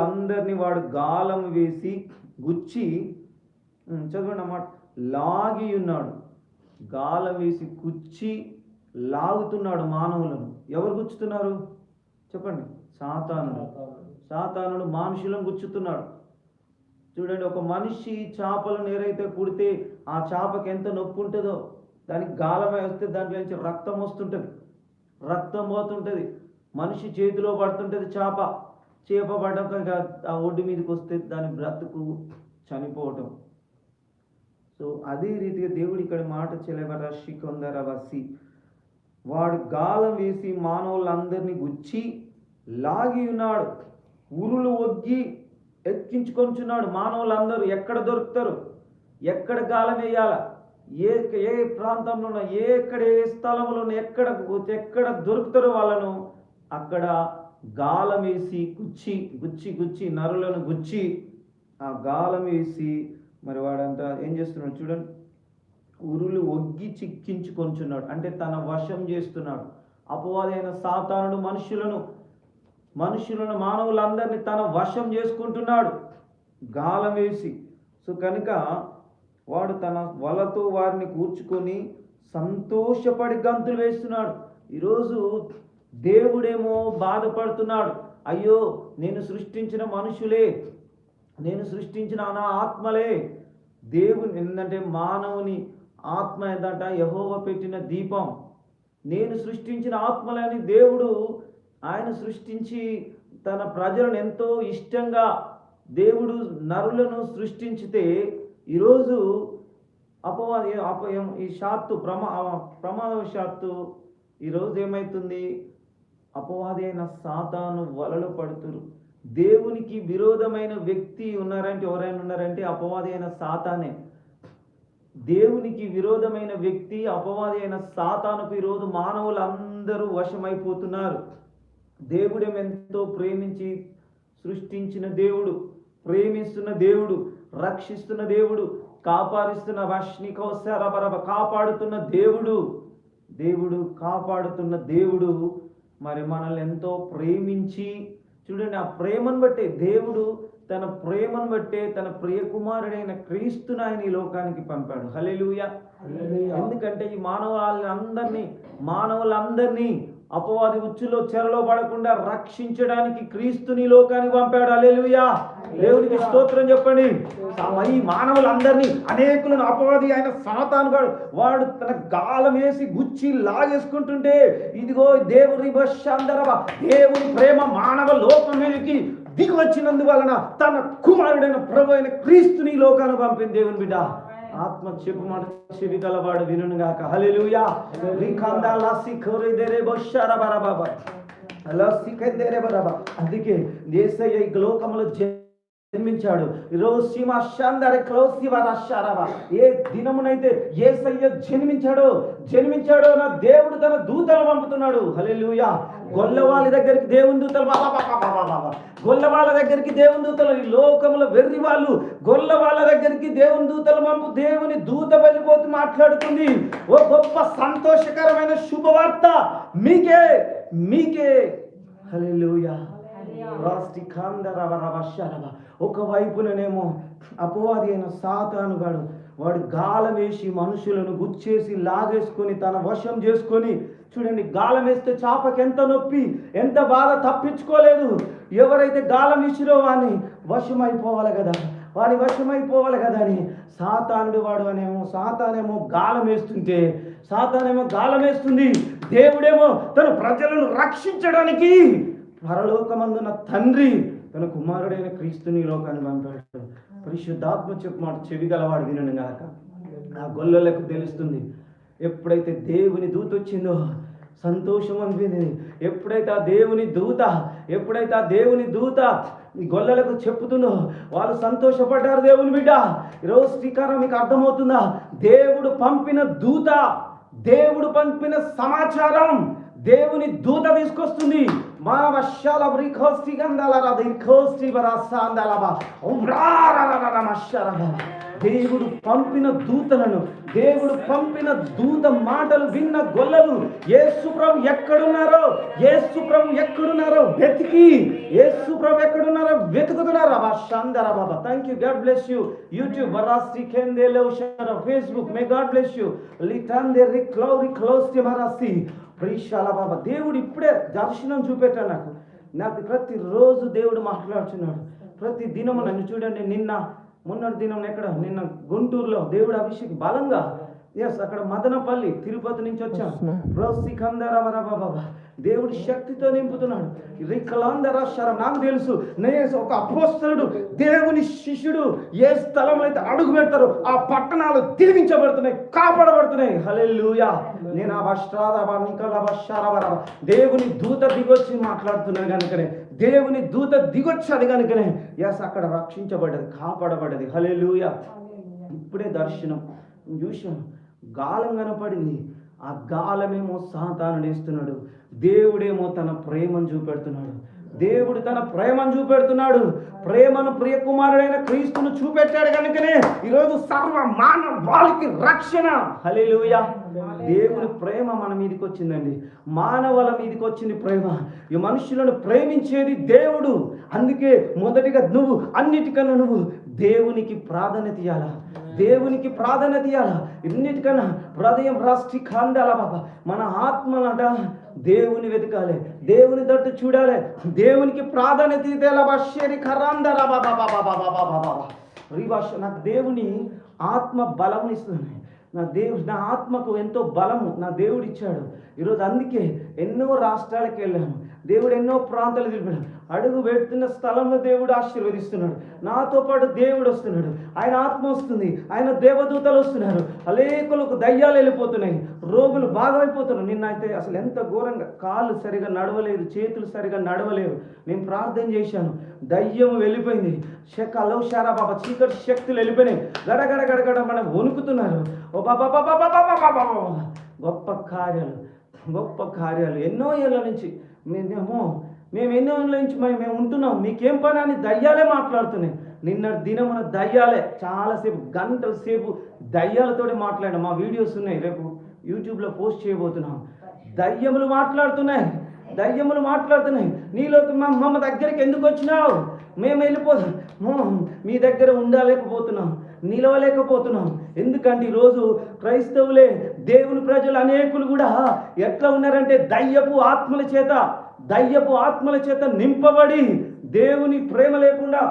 మానవులందరినీ వాడు గాలం వేసి గుచ్చి చదవండి అన్నమాట. లాగి ఉన్నాడు. గాలం వేసి కుచ్చి లాగుతున్నాడు మానవులను. ఎవరు గుచ్చుతున్నారు? చెప్పండి. సాతానుడు. సాతానుడు. మనుషులను గుచ్చుతున్నాడు. చూడండి ఒక మనిషి చేపలను ఏరైతే కుడితే ఆ చేపకి ఎంత నొప్పి ఉంటుందో దానికి గాలం వేస్తే దాంట్లో నుంచి రక్తం వస్తుంటుంది. రక్తం పోతుంటుంది. మనిషి చేతిలో పడుతుంటుంది చేప. చేప పడ్డాక ఇక ఆ ఒడ్డు మీదకి వస్తే దాని బ్రతుకు చనిపోవటం. సో అదే రీతిగా దేవుడు ఇక్కడ మాట చెలబడ శికొందర వసి. వాడు గాలం వేసి మానవులందరినీ గుచ్చి లాగి ఉన్నాడు. ఉరులు ఒగ్గి ఎక్కించుకొంచున్నాడు మానవులందరూ ఎక్కడ దొరుకుతారు? ఎక్కడ గాలం వేయాల? ఏ ఏ ప్రాంతంలో ఉన్న ఏ ఎక్కడ ఏ స్థలంలో ఉన్న ఎక్కడ ఎక్కడ దొరుకుతారో వాళ్ళను? అక్కడ గాలమేసి గుచ్చి గుచ్చి గుచ్చి నరులను గుచ్చి ఆ గాలమేసి మరి వాడంతా ఏం చేస్తున్నాడు చూడండి. ఉరులు ఒగ్గి చిక్కించుకొంచున్నాడు. అంటే తన వశం చేస్తున్నాడు. అపవాదైన సాతానుడు మనుషులను మనుషులను మానవులందరినీ తన వశం చేసుకుంటున్నాడు. గాలం వేసి సో కనుక వాడు తన వలతో వారిని కూర్చుకొని సంతోషపడి గంతులు వేస్తున్నాడు. ఈరోజు దేవుడేమో బాధపడుతున్నాడు. అయ్యో నేను సృష్టించిన మనుషులే నేను సృష్టించిన నా ఆత్మలే. దేవుని ఏంటంటే మానవుని ఆత్మ ఏంటంట యహోవ పెట్టిన దీపం. నేను సృష్టించిన ఆత్మలని దేవుడు ఆయన సృష్టించి తన ప్రజలను ఎంతో ఇష్టంగా దేవుడు నరులను సృష్టించితే ఈరోజు అపవాది అపయం ఈ షాత్తు ప్రమా ప్రమాదవశాత్తు ఈరోజు ఏమవుతుంది అపవాది అయిన సాతాను వలలు పడుతురు. దేవునికి విరోధమైన వ్యక్తి ఉన్నారంటే ఎవరైనా ఉన్నారంటే అపవాది అయిన సాతానే. దేవునికి విరోధమైన వ్యక్తి అపవాది అయిన సాతానుకు ఈరోజు మానవులందరూ వశమైపోతున్నారు. దేవుడేమో ఎంతో ప్రేమించి సృష్టించిన దేవుడు ప్రేమిస్తున్న దేవుడు రక్షిస్తున్న దేవుడు కాపాడిస్తున్న వష్నికోసరబరబ కాపాడుతున్న దేవుడు దేవుడు కాపాడుతున్న దేవుడు మరి మనల్ని ఎంతో ప్రేమించి చూడండి ఆ ప్రేమను బట్టే దేవుడు తన ప్రేమను బట్టే తన ప్రియ కుమారుడైన క్రీస్తుని ఆయన ఈ లోకానికి పంపాడు. హల్లెలూయా. ఎందుకంటే ఈ మానవాళ్ళని అందరినీ మానవులందరినీ అపవాది ఉచ్చులో చెరలో పడకుండా రక్షించడానికి క్రీస్తుని లోకానికి పంపాడు. అలెలుయా దేవునికి స్తోత్రం చెప్పండి. ఈ మానవులందరినీ అనేకులను అపవాది ఆయన సాతానుగాడు వాడు తన గాలం వేసి గుచ్చి లాగేసుకుంటుంటే ఇదిగో దేవుని బషందరవ దేవుని ప్రేమ మానవ లోకం మీదకి దిగి వచ్చినందువలన తన కుమారుడైన ప్రభు అయిన క్రీస్తుని ఈ లోకానికి పంపింది దేవుని బిడ్డ. ఆత్మ చెప్పు మాట చెవి గలవాడు వినును గాక హల్లెలూయా. రిఖందా లస్సి ఖోరిదేరే బొషార బరబాబా లస్సి ఖైదేరే బరబా అందుకే యేసయ్య ఈ లోకములో జన్మించాడు. ఈరోజు సీమ శాందర క్లోసి వరశారవ ఏ దినమునైతే యేసయ్య జన్మించాడో జన్మించాడో నా దేవుడు తన దూతలు పంపుతున్నాడు. హలెలుయా గొల్లవాళ్ళ దగ్గరికి దేవుని దూతలు బాబా గొల్లవాళ్ళ దగ్గరికి దేవుని దూతలు ఈ లోకములో వెర్రి వాళ్ళు గొల్లవాళ్ళ దగ్గరికి దేవుని దూతలు పంపు దేవుని దూత వెళ్ళిపోతూ మాట్లాడుతుంది. ఓ గొప్ప సంతోషకరమైన శుభవార్త మీకే మీకే. హలెలుయా ఒకవైపుననేమో అపవాది అయిన సాతానుగాడు వాడు గాలం వేసి మనుషులను గుచ్చేసి లాగేసుకొని తన వశం చేసుకొని చూడండి గాలం వేస్తే చాపకి ఎంత నొప్పి ఎంత బాధ తప్పించుకోలేదు. ఎవరైతే గాలం విసిరో వాడిని వశమైపోవాలి కదా వాడి వశమైపోవాలి కదా అని సాతానుడు వాడు అనేమో సాతానేమో గాలం వేస్తుంటే సాతానేమో గాలం వేస్తుంది. దేవుడేమో తన ప్రజలను రక్షించడానికి పరలోకమందున తండ్రి తన కుమారుడైన క్రీస్తుని లోకాన్ని పంపాడు. పరిశుద్ధాత్మ చెప్పు మాట చెవి గలవాడు వినను గాక. ఆ గొల్లలకు తెలుస్తుంది ఎప్పుడైతే దేవుని దూత వచ్చిందో సంతోషం అనిపింది ఎప్పుడైతే ఆ దేవుని దూత ఎప్పుడైతే ఆ దేవుని దూత గొల్లలకు చెప్పుతుందో వాళ్ళు సంతోషపడ్డారు దేవుని బిడ్డ. ఈరోజు శ్రీకారం మీకు అర్థమవుతుందా? దేవుడు పంపిన దూత దేవుడు పంపిన సమాచారం దేవుని దూత తీసుకొస్తుంది. మా వర్షాల బ్రిఖోస్తి గంధాల దీర్ఘోస్తి వరాసాందాలబా దేవుడు పంపిన దూతలను దేవుడు పంపిన దూత మాటలు విన్న గొల్లలు ఏసుప్రభు ఎక్కడున్నారో ఏసుప్రభు ఎక్కడున్నారో వెతికి ఏసుప్రభు ఎక్కడున్నారో వెతుకుతున్నారు. అబ్బా శాందర బాబా thank you God bless you YouTube వరాస్తి కేందేలో Facebook may God bless you లిటాన్ దే రిక్లో రిక్లోస్ మరాసి ప్రీశాల బాబా దేవుడు ఇప్పుడే దర్శనం చూపెట్టాడు నాకు. నాకు ప్రతిరోజు దేవుడు మాట్లాడుతున్నాడు ప్రతి దినము నన్ను చూడండి నిన్న మొన్నటి దినం ఎక్కడ నిన్న గుంటూరులో దేవుడు అభిషేక్ బలంగా ఎస్ అక్కడ మదనపల్లి తిరుపతి నుంచి వచ్చాం. బాబా దేవుడు శక్తితో నింపుతున్నాడు. రికలాంధరాశారం నాకు తెలుసు నేను ఒక అపోస్తలుడు దేవుని శిష్యుడు ఏ స్థలంలో అయితే అడుగు పెడతారో ఆ పట్టణాలు దీవించబడుతున్నాయి కాపాడబడుతున్నాయి. హల్లెలూయా నేను ఆ నికలబశారబరబ దేవుని దూత దిగొచ్చి మాట్లాడుతున్నాను కనుకనే దేవుని దూత దిగొచ్చాడు కనుకనే ఎస్ అక్కడ రక్షించబడ్డది కాపాడబడ్డది. హల్లెలూయా ఇప్పుడే దర్శనం. చూశాను గాలం కనపడింది. ఆ గాలమేమో సాతాను దేవుడేమో తన ప్రేమను చూపెడుతున్నాడు. దేవుడు తన ప్రేమను చూపెడుతున్నాడు. ప్రేమను ప్రియకుమారుడైన క్రీస్తును చూపెట్టాడు కనుకనే ఈరోజు సర్వ మానవాళికి రక్షణ. హలేలుయ దేవుని ప్రేమ మన మీదకి వచ్చిందండి మానవుల మీదకి వచ్చింది ప్రేమ. ఈ మనుషులను ప్రేమించేది దేవుడు. అందుకే మొదటిగా నువ్వు అన్నిటికన్నా నువ్వు దేవునికి ప్రాధాన్యత ఇవ్వాలా దేవునికి ప్రాధాన్యత ఇవ్వాలా ఇన్నిటికన్నా హృదయం రాష్ట్రి ఖాండాల బాబా. మన ఆత్మలట దేవుని వెతకాలి దేవుని తట్టు చూడాలి దేవునికి ప్రాధాన్యత ఇదేలా బషేరి ఖరాందరా బాబా బాబా బాబా బాబా బాబా రీభాష నాకు దేవుని ఆత్మ బలం ఇస్తుంది. నా దేవు నా ఆత్మకు ఎంతో బలము నా దేవుడు ఇచ్చాడు ఈరోజు అందుకే ఎన్నో రాష్ట్రాలకు వెళ్ళాను. దేవుడు ఎన్నో ప్రాంతాలు తెలిపాడు అడుగు పెడుతున్న స్థలంలో దేవుడు ఆశీర్వదిస్తున్నాడు. నాతో పాటు దేవుడు వస్తున్నాడు. ఆయన ఆత్మ వస్తుంది. ఆయన దేవదూతలు వస్తున్నారు. అనేకులకు దయ్యాలు వెళ్ళిపోతున్నాయి. రోగులు బాగైపోతున్నారు నిన్నైతే అసలు ఎంత ఘోరంగా కాళ్ళు సరిగా నడవలేదు చేతులు సరిగా నడవలేవు. నేను ప్రార్థన చేశాను. దయ్యం వెళ్ళిపోయింది. శక అలౌషారా బాబా చీకటి శక్తులు వెళ్ళిపోయినాయి. గడగడ గడగడ మనం వణుకుతున్నారు. ఓ బాబా బాబా బాబా బాబా బాబా గొప్ప కార్యాలు గొప్ప కార్యాలు. ఎన్నో ఏళ్ళ నుంచి మేమేమో మేము ఎన్ని నుంచి మేము మేము ఉంటున్నాం. మీకేం పని అని దయ్యాలే మాట్లాడుతున్నాయి. నిన్న దినమున దయ్యాలే. చాలాసేపు గంటల సేపు దయ్యాలతోటి మాట్లాడాం మా వీడియోస్ ఉన్నాయి. రేపు యూట్యూబ్లో పోస్ట్ చేయబోతున్నాం. దయ్యములు మాట్లాడుతున్నాయి. దయ్యములు మాట్లాడుతున్నాయి. నీలోకి మా మమ్మ దగ్గరికి ఎందుకు వచ్చినావు? మేము వెళ్ళిపోతాం మీ దగ్గర ఉండలేకపోతున్నాం. నిలవలేకపోతున్నాం. ఎందుకంటే ఈరోజు క్రైస్తవులే దేవుని ప్రజలు అనేకులు కూడా ఎట్లా ఉన్నారంటే దయ్యపు ఆత్మల చేత దయ్యపు ఆత్మల చేత నింపబడి దేవుని ప్రేమ లేకుండా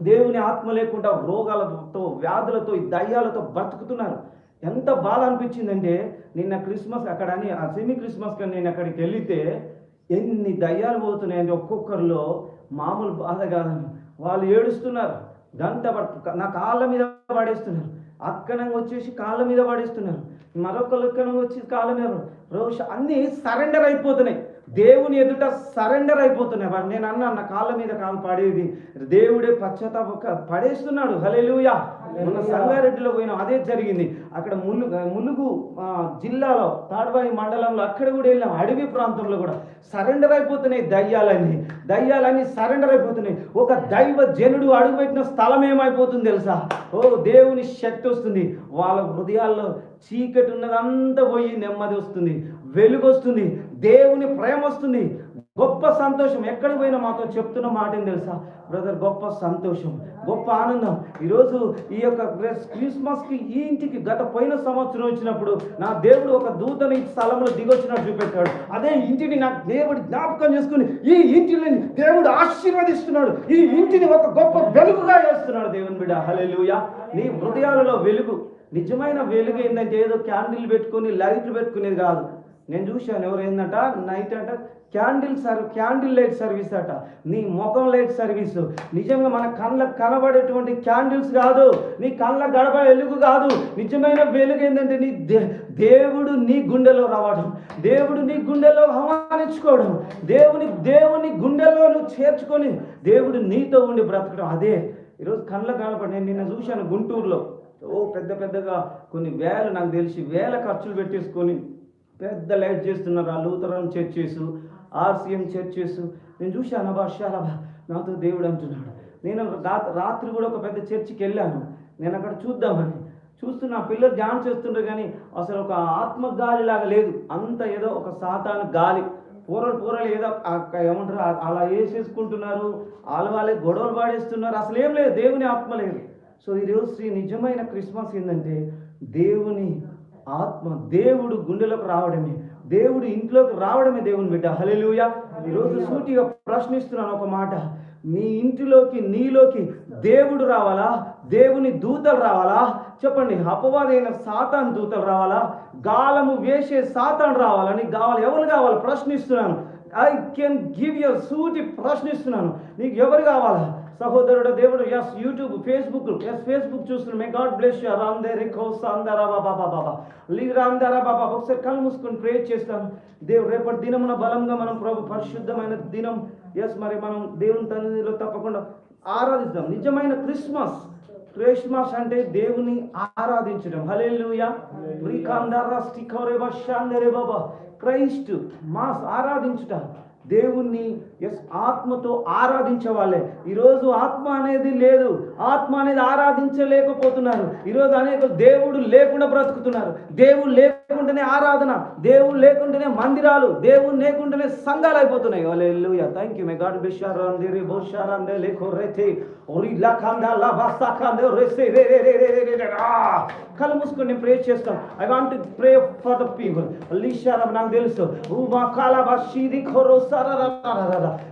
దేవుని ఆత్మ లేకుండా రోగాలతో వ్యాధులతో ఈ దయ్యాలతో బ్రతుకుతున్నారు. ఎంత బాధ అనిపించిందంటే నిన్న క్రిస్మస్ అక్కడ అని ఆ సెమీ క్రిస్మస్ కానీ నేను అక్కడికి వెళితే ఎన్ని దయ్యాలు పోతున్నాయండి ఒక్కొక్కరిలో మామూలు బాధ కాదని వాళ్ళు ఏడుస్తున్నారు గంట నా కాళ్ళ మీద పడేస్తున్నారు. అక్కనంగా వచ్చేసి కాళ్ళ మీద పడేస్తున్నారు మరొకరు అక్కనంగా వచ్చి కాళ్ళ మీద రోష అన్నీ సరెండర్ అయిపోతున్నాయి. దేవుని ఎదుట సరెండర్ అయిపోతున్నాయి. వాడు నేను అన్నా నా కాళ్ళ మీద కాలు పడేది. దేవుడే పశ్చాత్తాప పడేస్తున్నాడు. హల్లెలూయా! మన సంగారెడ్డిలో పోయినా అదే జరిగింది. అక్కడ ములుగు ములుగు ఆ, జిల్లాలో తాడ్వాయి మండలంలో అక్కడ కూడా వెళ్ళాం. అడవి ప్రాంతంలో కూడా. సరెండర్ అయిపోతున్నాయి దయ్యాలన్నీ. దయ్యాలన్నీ సరెండర్ అయిపోతున్నాయి. ఒక దైవ జనుడు అడుగుపెట్టిన స్థలం ఏమైపోతుంది తెలుసా? ఓ దేవుని శక్తి వస్తుంది. వాళ్ళ హృదయాల్లో చీకటి ఉన్నదంతా పోయి నెమ్మది వస్తుంది. వెలుగు వస్తుంది దేవుని ప్రేమ వస్తుంది. గొప్ప సంతోషం. ఎక్కడికి పోయినా మాతో చెప్తున్న మాట ఏం తెలుసా? బ్రదర్ గొప్ప సంతోషం గొప్ప ఆనందం. ఈరోజు ఈ యొక్క క్రిస్మస్కి ఈ ఇంటికి గత పోయిన సంవత్సరం వచ్చినప్పుడు నా దేవుడు ఒక దూతని ఈ స్థలంలో దిగొచ్చినట్టు చూపెట్టాడు. అదే ఇంటిని నా దేవుడు జ్ఞాపకం చేసుకుని ఈ ఇంటిని దేవుడు ఆశీర్వదిస్తున్నాడు. ఈ ఇంటిని ఒక గొప్ప వెలుగుగా చేస్తున్నాడు దేవుని బిడ్డ. హలెలుయ నీ హృదయాలలో వెలుగు. నిజమైన వెలుగు ఏంటంటే ఏదో క్యాండిల్ పెట్టుకొని లైట్లు పెట్టుకునేది కాదు. నేను చూశాను ఎవరైందంట? నైట్ అంట. Candle sir candle light service అట. నీ ముఖం లైట్ సర్వీస్ నిజంగా మన కళ్ళకు కనబడేటువంటి క్యాండిల్స్ కాదు. నీ కళ్ళ గడప వెలుగు కాదు. నిజమైన వెలుగు ఏంటంటే నీ దే- దేవుడు నీ గుండెలో రావడం. దేవుడు నీ గుండెలో ఆహ్వానించుకోవడం దేవుని దేవుని గుండెలో నువ్వు చేర్చుకొని దేవుడు నీతో ఉండి బ్రతకడం. అదే. ఈరోజు కళ్ళ కనపడి నేను నిన్న చూశాను గుంటూరులో. ఓ పెద్ద పెద్దగా కొన్ని వేలు నాకు తెలిసి వేల ఖర్చులు పెట్టేసుకొని పెద్ద లైట్ చేస్తున్నారు ఆ లూథరన్ చర్చెస్ ఆర్సీఎం చర్చెస్. నేను చూశాను అబ్బా నాతో దేవుడు అంటున్నాడు. నేను రాత్రి కూడా ఒక పెద్ద చర్చికి వెళ్ళాను. నేను అక్కడ చూద్దామని. చూస్తున్నా పిల్లలు ధ్యానం చేస్తుండ్రు కానీ అసలు ఒక ఆత్మ గాలి లాగా లేదు. అంత ఏదో ఒక సాతాను గాలి. పూరలు పూరలు ఏదో ఏమంటారు అలా వేసేసుకుంటున్నారు. వాళ్ళ వాళ్ళే గొడవలు పాడేస్తున్నారు. అసలు ఏం లేదు దేవుని ఆత్మ లేదు. సో ఈరోజు శ్రీ నిజమైన క్రిస్మస్ ఏంటంటే దేవుని ఆత్మ దేవుడు గుండెలోకి రావడమే. దేవుడు ఇంట్లోకి రావడమే దేవుని బిడ్డ. హల్లెలూయా. ఈరోజు సూటిగా ప్రశ్నిస్తున్నాను ఒక మాట. నీ ఇంటిలోకి నీలోకి దేవుడు రావాలా? దేవుని దూతలు రావాలా? చెప్పండి అపవాదైన సాతాన్ దూతలు రావాలా? గాలము వేసే సాతాన్ రావాలా? నీకు కావాలి ఎవరు కావాలి? ప్రశ్నిస్తున్నాను. ఐ కెన్ గివ్ యూ సూటి ప్రశ్నిస్తున్నాను. నీకు ఎవరు కావాలా? సహోదరుడు దేవుడు yes YouTube Facebook yes Facebook చూస్తున్నాం మే గాడ్ బ్లెస్ యూ రామ్ దే రికోస్ అందరా బాబా బాబా లీ రామ్ దారా బాబా ఒకసారి కళ్ళు మూసుకొని ప్రే చేస్తాం. దేవుడు రేపటి దినమున బలంగా మనం ప్రభు పరిశుద్ధమైన దినం. ఎస్ మరి మనం దేవుని తన్నిధిలో తప్పకుండా ఆరాధిస్తాం నిజమైన క్రిస్మస్. క్రిస్మస్ అంటే దేవుని ఆరాధించడం. స్టికరే బషాందరే బాబా క్రైస్ట్ మాస్ ఆరాధించుట. దేవుణ్ణి ఎస్ ఆత్మతో ఆరాధించే వాళ్ళే ఈరోజు ఆత్మ అనేది లేదు. ఆత్మ అనేది ఆరాధించలేకపోతున్నారు. ఈరోజు అనేక దేవుడు లేకుండా బ్రతుకుతున్నారు. దేవుడు లేకుండానే ఆరాధన దేవుడు లేకుండానే మందిరాలు దేవుడు లేకుండానే సంఘాలు అయిపోతున్నాయి. Hallelujah. Thank you may God బిషారాందిరి బోషారాందే లేఖో రేతే ఓరి లబాసా రే రే రే రే రే రే కళ్ళు మూసుకొని నేను ప్రే చేస్తాను I want pray for the people లీషారం నాకు తెలుసు. ఊ మా కాలాబా షీది ఖోరో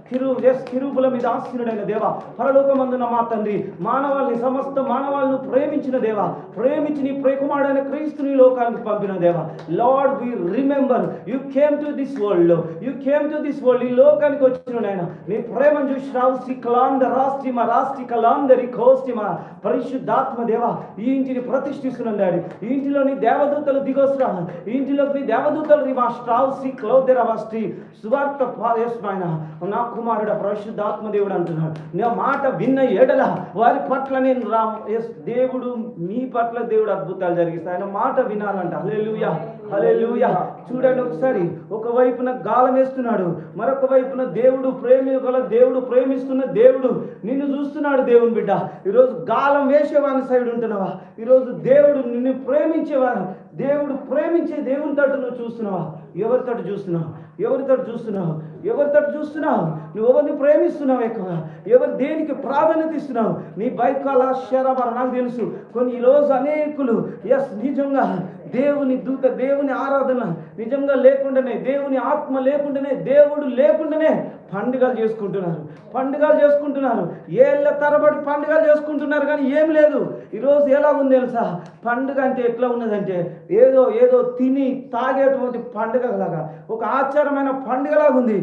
కిరు ఎస్ కిరుబుల మీద ఆశీనుడైన దేవా పరలోకమందున మా తండ్రి మానవాళ్ళని సమస్త మానవాళ్ళను ప్రేమించిన దేవా ప్రేమించి నీ ప్రేకుమాడైన క్రీస్తుని లోకానికి పంపిన దేవా. Lord we remember you came to this world you came to this world ఈ లోకానికి వచ్చిన నాయన నీ ప్రేమను చూసి రావుసి కలాంద రాష్ట్రిమ రాష్ట్రి కలాందరి కోస్టిమ పరిశుద్ధాత్మ దేవా ఈ ఇంటిని ప్రతిష్ఠిస్తున్న డాడీ ఇంటిలోని దేవదూతలు దిగొస్తున్నా ఈ ఇంటిలోకి దేవదూతలు మా స్ట్రావుసి క్లౌదెర వాస్టి సువార్త పాదేశమైన నా కుమారుడ పరిశుద్ధాత్మదేవుడు అంటున్నాడు. నా మాట విన్న ఏడల వారి పట్ల నేను రా దేవుడు మీ పట్ల దేవుడు అద్భుతాలు జరిగిస్తాయి. ఆయన మాట వినాలంట. హల్లెలూయా లూయ చూడండి ఒకసారి. ఒక వైపున గాలం వేస్తున్నాడు. మరొక వైపున దేవుడు ప్రేమి గల దేవుడు ప్రేమిస్తున్న దేవుడు నిన్ను చూస్తున్నాడు దేవుని బిడ్డ. ఈరోజు గాలం వేసేవాని సైడ్ ఉంటున్నావా? ఈరోజు దేవుడు నిన్ను ప్రేమించేవారు దేవుడు ప్రేమించే దేవుని తట్టు నువ్వు చూస్తున్నావా? ఎవరి తట్టు చూస్తున్నావు? ఎవరి తట్టు చూస్తున్నావు? ఎవరి తట్టు చూస్తున్నావు? నువ్వు ఎవరిని ప్రేమిస్తున్నావు ఎక్కువగా? ఎవరు దేనికి ప్రాధాన్యత ఇస్తున్నావు? నీ బైకాల శరబర నాకు తెలుసు. కొన్ని ఈరోజు అనేకులు ఎస్ నిజంగా దేవుని దూత దేవుని ఆరాధన నిజంగా లేకుండానే దేవుని ఆత్మ లేకుండానే దేవుడు లేకుండానే పండుగలు చేసుకుంటున్నారు. పండుగలు చేసుకుంటున్నారు. ఏళ్ళ తరబడి పండుగలు చేసుకుంటున్నారు కానీ ఏం లేదు. ఈరోజు ఎలా ఉంది తెలుసా? పండుగ అంటే ఎట్లా ఉన్నదంటే ఏదో ఏదో తిని తాగేటువంటి పండుగ లాగా ఒక ఆచారమైన పండుగలాగా ఉంది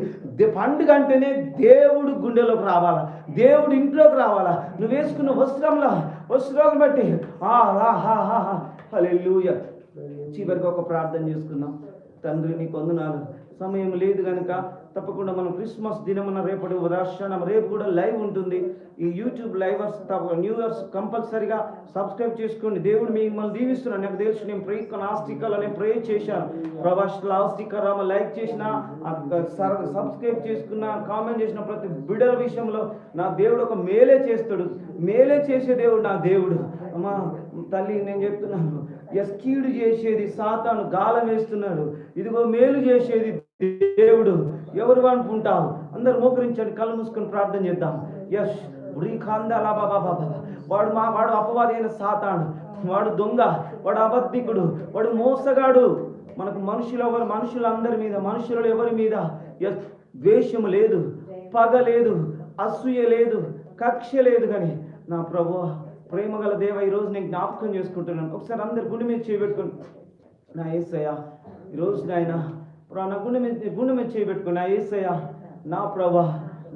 పండుగ అంటేనే దేవుడు గుండెలోకి రావాలా దేవుడు ఇంట్లోకి రావాలా. నువ్వు వేసుకున్న వస్త్రంలో వస్త్రాలు బట్టి ఆ హా హా హా చివరికి ఒక ప్రార్థన చేసుకుందాం. తండ్రి నీకు వందనాలు. సమయం లేదు కనుక తప్పకుండా మనం క్రిస్మస్ దినమున రేపటి ఉదాహరణ రేపు కూడా లైవ్ ఉంటుంది. ఈ యూట్యూబ్ లైవర్స్ న్యూ ఇయర్స్ కంపల్సరిగా సబ్స్క్రైబ్ చేసుకోండి. దేవుడు మిమ్మల్ని దీవిస్తున్నాను నాకు తెలుసు నేను ప్రే నాస్టికల్ అనే ప్రే చేశాను. ప్రభాష్ లాస్టికర్ రామ లైక్ చేసిన సబ్స్క్రైబ్ చేసుకున్న కామెంట్ చేసిన ప్రతి బిడల విషయంలో నా దేవుడు ఒక మేలే చేస్తాడు. మేలే చేసే దేవుడు నా దేవుడు. అమ్మా తల్లి నేను చెప్తున్నాను. ఎస్ కీడు చేసేది సాతాను గాలం వేస్తున్నాడు. ఇదిగో మేలు చేసేది దేవుడు. ఎవరు అనుకుంటావు అందరు మోకరించండి కళ్ళు మూసుకొని ప్రార్థన చేద్దాం. యస్ బాబా వాడు మా వాడు అపవాదైన సాతాను. వాడు దొంగ వాడు అబద్ధికుడు వాడు మోసగాడు. మనకు మనుషులు ఎవరు? మనుషులందరి మీద మనుషులు ఎవరి మీద? ఎస్. ద్వేషము లేదు పగ లేదు అసూయ లేదు కక్ష లేదు కానీ నా ప్రభు ప్రేమ గల దేవ ఈరోజు నేను జ్ఞాపకం చేసుకుంటున్నాను. ఒకసారి అందరు గుండె మీద చేయబెట్టుకుని నా ఏసయ్యా ఈరోజు నాయన ప్రభా నా గుండె మీద గుండె మీద చేయబెట్టుకుని నా ఏసయ్యా నా ప్రభా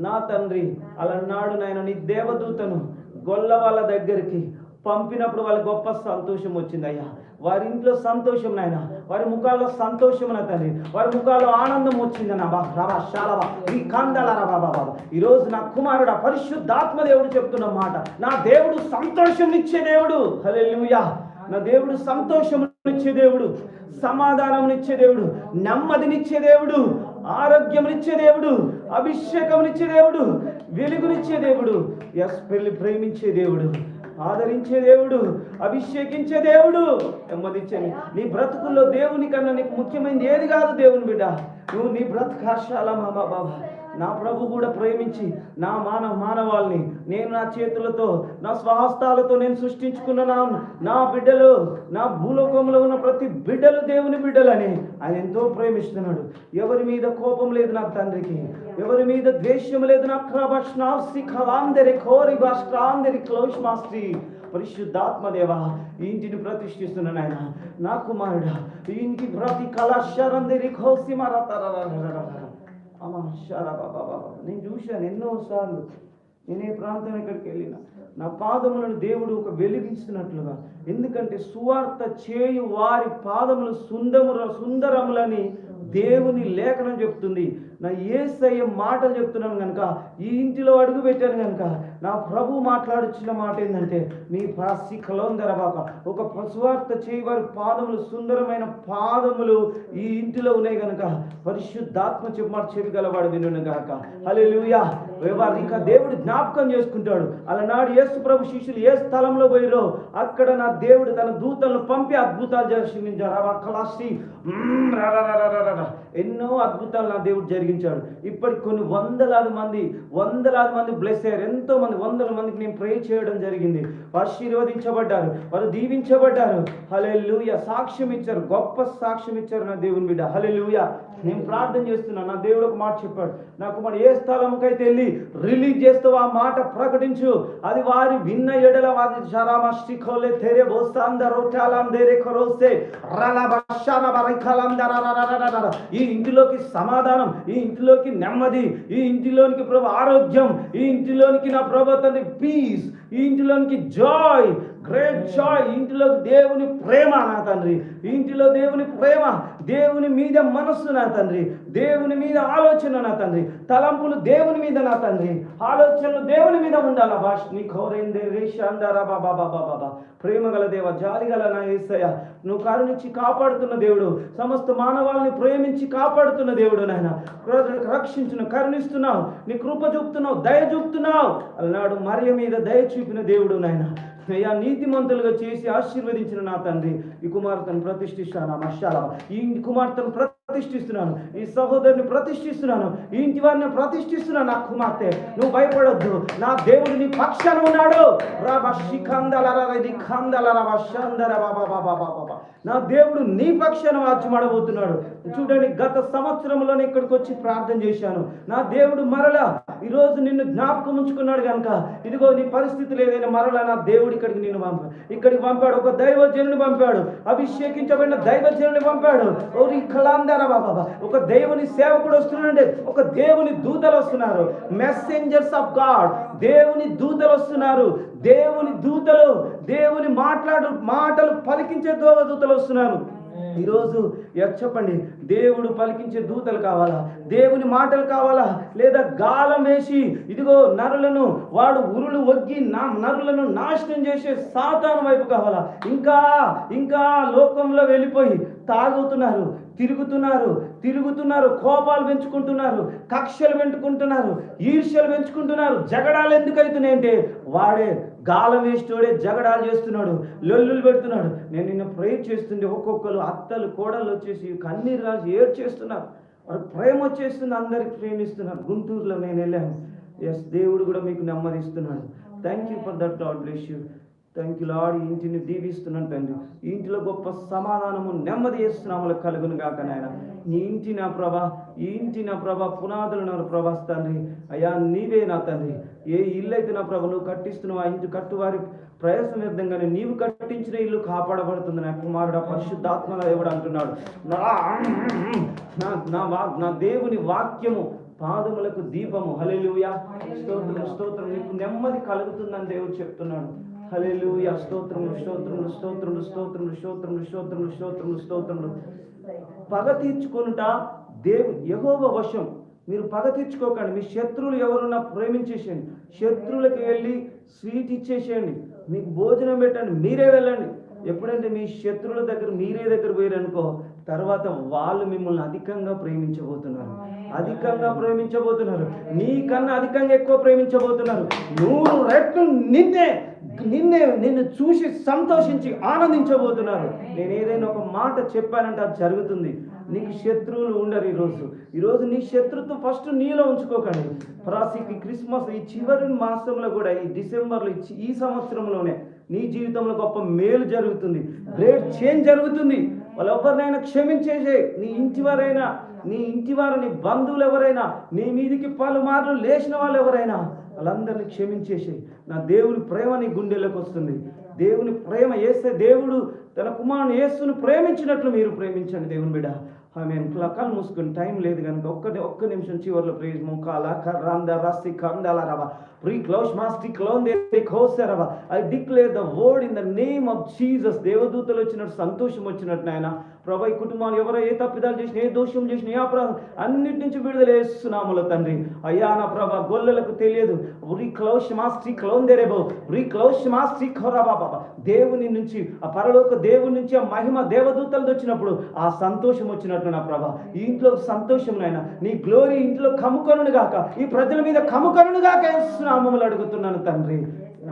నా తండ్రి అలా నాడు నాయన నీ దేవదూతను గొల్ల వాళ్ళ దగ్గరికి పంపినప్పుడు వాళ్ళ గొప్ప సంతోషం వచ్చిందయ్యా వారి ఇంట్లో సంతోషం నాయన. వారి ముఖాల్లో సంతోషం నా తండ్రి వారి ముఖాల్లో ఆనందం వచ్చింది నా బా. రాబా శాలవా ఈ కాందాల బాబా బాబా ఈ రోజు నా కుమారుడు పరిశుద్ధాత్మ దేవుడు చెప్తున్న మాట. నా దేవుడు సంతోషం ఇచ్చే దేవుడు. హల్లెలూయా. నా దేవుడు సంతోషం ఇచ్చే దేవుడు. సమాధానం దేవుడు. నెమ్మదినిచ్చే దేవుడు. ఆరోగ్యం ఇచ్చే దేవుడు. అభిషేకం ఇచ్చే దేవుడు. వెలుగునిచ్చే దేవుడు ఎస్ ప్రేమించే దేవుడు ఆదరించే దేవుడు అభిషేకించే దేవుడు. నెమ్మదించని నీ బ్రతుకుల్లో దేవుని కన్నా నీకు ముఖ్యమైనది ఏది కాదు దేవుని బిడ్డ. నువ్వు నీ బ్రతకాశాల హర్షాల మా బాబా. నా ప్రభు కూడా ప్రేమించి నా మానవ మానవాల్ని నేను నా చేతులతో నా స్వహస్తాలతో నేను సృష్టించుకున్న నా నా బిడ్డలు నా భూలోకంలో ఉన్న ప్రతి బిడ్డలు దేవుని బిడ్డలని ఆయన ఎంతో ప్రేమిస్తున్నాడు. ఎవరి మీద కోపం లేదు నా తండ్రికి. ఎవరి మీద ద్వేషం లేదు నా క్రభష్ణాస్తి ఖలాందరి కోరి భాష్ట్రాందరి క్లోష్ మాస్ట్రీ పరిశుద్ధాత్మదేవ ఈ ఇంటిని ప్రతిష్ఠిస్తున్నాను ఆయన నా కుమారుడా ఈ ఇంటి ప్రతి కళాశారందరి కోసి అమ్మా షారా బాబా బాబా. నేను చూశాను ఎన్నోసార్లు. నేను ఏ ప్రాంతం ఎక్కడికి వెళ్ళినా నా పాదములను దేవుడు ఒక వెలిగించినట్లుగా. ఎందుకంటే సువార్త చేయు వారి పాదములు సుందముర సుందరములని దేవుని లేఖనం చెప్తుంది. నా ఏసయ్య మాటలు చెప్తున్నాను కనుక ఈ ఇంటిలో అడుగు పెట్టాను కనుక నా ప్రభు మాట్లాడుచున్న మాట ఏంటంటే మీ ప్రాసి కలోందరబాక ఒక పశువార్త చేయవారి పాదములు సుందరమైన పాదములు ఈ ఇంటిలో ఉన్నాయి కనుక పరిశుద్ధాత్మ చెప్పమాట చెవి గలవాడు వినును గాక. హల్లెలూయా. ఇంకా దేవుడు జ్ఞాపకం చేసుకుంటాడు. అలనాడు యేసు ప్రభు శిష్యులు ఏ స్థలంలో పోయిరో అక్కడ నా దేవుడు తన దూతలను పంపి అద్భుతాలు జరిగించారు కలాసి ఎన్నో అద్భుతాలు నా దేవుడు జరిగించాడు. ఇప్పటికి కొన్ని వందలాది మంది వందలాది మంది బ్లెస్ అయ్యారు. ఎంతో మంది వందల మందికి నేను ప్రే చేయడం జరిగింది. ఆశీర్వదించబడ్డారు. వారు దీవించబడ్డారు. హలెలుయ సాక్ష్యం ఇచ్చారు. గొప్ప సాక్ష్యం ఇచ్చారు నా దేవుని బిడ్డ. హలెలుయ నేను ప్రార్థన చేస్తున్నాను. నా దేవుడు ఒక మాట చెప్పాడు. నాకు మన ఏ స్థలంకైతే వెళ్ళి రిలీజ్ చేస్తూ ఆ మాట ప్రకటించు. అది వారి విన్న ఎడల వారి శరామష్టికోలే తెరే బోస్తాందరో చాలాందేరే కొరోస్తే రల బషార బరైఖలందరరరరరర. ఈ ఇంటిలోకి సమాధానం ఈ ఇంటిలోకి నెమ్మది ఈ ఇంటిలోనికి ప్రభు ఆరోగ్యం ఈ ఇంటిలోనికి నా ప్రభు తండ్రి పీస్ ఈ ఇంటిలోనికి జాయ్ గ్రేట్ జాయ్ ఇంటిలోకి దేవుని ప్రేమ నా తండ్రి. ఇంటిలో దేవుని ప్రేమ దేవుని మీద మనస్సు నా తండ్రి. దేవుని మీద ఆలోచన నా తండ్రి. తలంపులు దేవుని మీద నా తండ్రి. ఆలోచనలు దేవుని మీద ఉండాల? భాష నీ ఖౌరేందే బాబా బాబా బాబా ప్రేమ గల దేవ జాలి గల నా ఏసయ్య. నువ్వు కరుణించి కాపాడుతున్న దేవుడు. సమస్త మానవాళ్ళని ప్రేమించి కాపాడుతున్న దేవుడు నాయన. రక్షించును కరుణిస్తున్నావు. నీ కృప చూపుతున్నావు దయ చూపుతున్నావు. అలనాడు మరియ మీద దయ చూపిన దేవుడు నాయన. అయ్యా నీతిమంతులుగా చేసి ఆశీర్వదించిన నా తండ్రి ఈ కుమార్తెను ప్రతిష్ఠిస్తాను మషాల ఈ కుమార్తెను ప్రతిష్ఠిస్తున్నాను ఈ సహోదరుని ప్రతిష్ఠిస్తున్నాను. ఈ ఇంటి వారిని ప్రతిష్ఠిస్తున్నాను. నా కుమార్తె నువ్వు భయపడొద్దు. నా దేవుడు నీ పక్షాన ఉన్నాడు. రాబా బాబా బాబా నా దేవుడు నీ పక్షాన వాచ్యమడబోతున్నాడు. చూడండి గత సంవత్సరంలోనే ఇక్కడికి వచ్చి ప్రార్థన చేశాను. నా దేవుడు మరలా ఈరోజు నిన్ను జ్ఞాపకం ఉంచుకున్నాడు కనుక ఇదిగో నీ పరిస్థితులు ఏదైనా మరలా నా దేవుడు ఇక్కడికి నిన్ను పంపాడు ఇక్కడికి పంపాడు. ఒక దైవజనుని పంపాడు. అభిషేకించబడిన దైవజనుని పంపాడు. ఓరి కలాందర బాబా ఒక దేవుని సేవకుడు వస్తున్నాడు ఒక దేవుని దూతలు వస్తున్నారు. మెసెంజర్స్ ఆఫ్ గాడ్ దేవుని దూతలు వస్తున్నారు. దేవుని దూతలు దేవుని మాట్లాడు మాటలు పలికించే దోవ దూతలు వస్తున్నారు. ఈరోజు చెప్పండి దేవుడు పలికించే దూతలు కావాలా? దేవుని మాటలు కావాలా? లేదా గాలం వేసి ఇదిగో నరులను వాడు ఉరులు ఒగ్గి నా నరులను నాశనం చేసే సాతాను వైపు కావాలా? ఇంకా ఇంకా లోకంలో వెళ్ళిపోయి తాగుతున్నారు తిరుగుతున్నారు తిరుగుతున్నారు కోపాలు పెంచుకుంటున్నారు కక్షలు పెంచుకుంటున్నారు ఈర్ష్యలు పెంచుకుంటున్నారు జగడాలు ఎందుకు అవుతున్నాయంటే వాడే గాలం వేసేటోడే జగడాలు చేస్తున్నాడు లొల్లులు పెడుతున్నాడు. నేను నిన్న ప్రేర్ చేస్తుంటే ఒక్కొక్కరు అత్తలు కోడలు వచ్చేసి కన్నీరు రాసి ఏడ్ చేస్తున్నారు వాడు ప్రేమ వచ్చేస్తుంది అందరికి ప్రేమిస్తున్నారు. గుంటూరులో నేను వెళ్ళాను. ఎస్ దేవుడు కూడా మీకు నెమ్మదిస్తున్నాడు. Thank you for that God bless you thank you Lord ఇంటిని దీవిస్తున్నాను తండ్రి. ఇంటిలో గొప్ప సమాధానము నెమ్మది చేస్తున్నాములు కలుగును కాక నాయన. నీ ఇంటి నా ప్రభ ఈ ఇంటి నా ప్రభ పునాదులు నా ప్రభా తండ్రి. అయ్యా నీవే నా తండ్రి. ఏ ఇల్లు అయితే నా ప్రభ నువ్వు కట్టిస్తున్నావు ఆ ఇంటి కట్టువారి ప్రయాసం విధంగానే నీవు కట్టించిన ఇల్లు కాపాడబడుతుంది నా కుమారుడు పరిశుద్ధాత్మ దేవుడు అంటున్నాడు. నా నా వా- నా దేవుని వాక్యము పాదములకు దీపము. హలెలుయా స్తోత్రం స్తోత్రం. నీకు నెమ్మది కలుగుతుందని దేవుడు చెప్తున్నాడు. హల్లెలూయా స్తోత్రములు స్తోత్రములు స్తోత్రములు స్తోత్రములు స్తోత్రములు స్తోత్రములు స్తోత్రములు స్తోత్రములు పగ తీర్చుకొనుట దేవు యహోవ వశం. మీరు పగ తీర్చుకోకండి. మీ శత్రువులు ఎవరున్నా ప్రేమించేసేయండి. శత్రువులకు వెళ్ళి స్వీట్ ఇచ్చేసేయండి. మీకు భోజనం పెట్టండి. మీరే వెళ్ళండి. ఎప్పుడంటే మీ శత్రువుల దగ్గర మీరే దగ్గర పోయారనుకో తర్వాత వాళ్ళు మిమ్మల్ని అధికంగా ప్రేమించబోతున్నారు. అధికంగా ప్రేమించబోతున్నారు. నీకన్నా అధికంగా ఎక్కువ ప్రేమించబోతున్నారు. నూరు రెట్లు నిన్నే నిన్నే నిన్ను చూసి సంతోషించి ఆనందించబోతున్నారు. నేను ఏదైనా ఒక మాట చెప్పానంటే అది జరుగుతుంది. నీకు శత్రువులు ఉండరు ఈరోజు. ఈరోజు నీ శత్రుత్వం ఫస్ట్ నీలో ఉంచుకోకండి. ప్రాసికి క్రిస్మస్ ఈ చివరి మాసంలో కూడా ఈ డిసెంబర్లో ఈ సంవత్సరంలోనే నీ జీవితంలో గొప్ప మేలు జరుగుతుంది. గ్రేట్ చేంజ్ జరుగుతుంది. వాళ్ళు ఎవరినైనా క్షమించేసే నీ ఇంటి వారైనా నీ ఇంటి వారు నీ బంధువులు ఎవరైనా నీ మీదికి పలుమార్లు లేచిన వాళ్ళు ఎవరైనా వాళ్ళందరినీ క్షమించేసి నా దేవుని ప్రేమ నీ గుండెలోకి వస్తుంది. దేవుని ప్రేమ వేస్తే దేవుడు తన కుమారుని యేసును ప్రేమించినట్లు మీరు ప్రేమించండి దేవుని బిడ్డ ఆమె కళ్ళు మూసుకుని టైం లేదు కనుక ఒక్క ఒక్క నిమిషం చివరిలో ప్రేజ్ ముఖాల కర్రంద రస్తి కందాల రవ ప్రీ క్లౌష్ మాస్టి క్లోన్ కోసరవ I declare the word in the name of Jesus. దేవదూతలు వచ్చినట్టు సంతోషం వచ్చినట్టు నాయన. ప్రభా ఈ కుటుంబాలు ఎవరో ఏ తప్పిదాలు చేసిన ఏ దోషం చేసిన ఏ అపరాధం అన్నిటి నుంచి విడుదల వేస్తున్నాముల తండ్రి. అయ్యా నా ప్రభా గొల్లలకు తెలియదు. రీ క్లౌష్ మా స్త్రీ క్లౌన్ దేరేబో రీ క్లౌష్ మా స్త్రీ ఖోరాబా బాబా దేవుని నుంచి ఆ పరలోక దేవుని నుంచి ఆ మహిమ దేవదూతలతో వచ్చినప్పుడు ఆ సంతోషం వచ్చినట్టు నా ప్రభా. ఈ ఇంట్లో సంతోషం నాయన నీ గ్లోరీ ఇంట్లో కమ్ముకొనును గాక. ఈ ప్రజల మీద కమ్ముకొనును గాక నామములు అడుగుతున్నాను తండ్రి.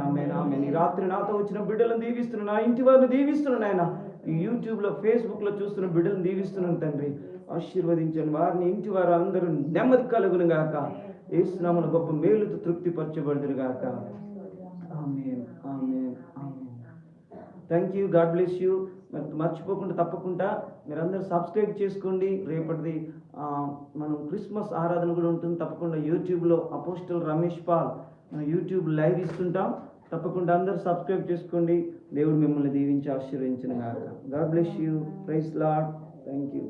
ఆమె ఆమె నీ రాత్రి నాతో వచ్చిన బిడ్డలను దీవిస్తున్నాను నా ఇంటి వారిని దీవిస్తున్నాను నాయన యూట్యూబ్లో ఫేస్బుక్లో చూస్తున్న బిడ్డలు దీవిస్తున్నాను తండ్రి. ఆశీర్వదించండి. వారిని ఇంటి వారు అందరూ నెమ్మది కలుగును గాక. ఏసునామను గొప్ప మేలుతో తృప్తిపరచబడుదురు గాక. Thank you God bless you మర్చిపోకుండా తప్పకుండా మీరందరూ సబ్స్క్రైబ్ చేసుకోండి. రేపటిది మనం క్రిస్మస్ ఆరాధన కూడా ఉంటుంది. తప్పకుండా యూట్యూబ్లో అపోస్టల్ రమేష్ పాల్ మన యూట్యూబ్ లైవ్ ఇస్తుంటాం. తప్పకుండా అందరూ సబ్స్క్రైబ్ చేసుకోండి. దేవుడు మిమ్మల్ని దీవించి ఆశీర్వించిన గాక. God bless you praise Lord thank you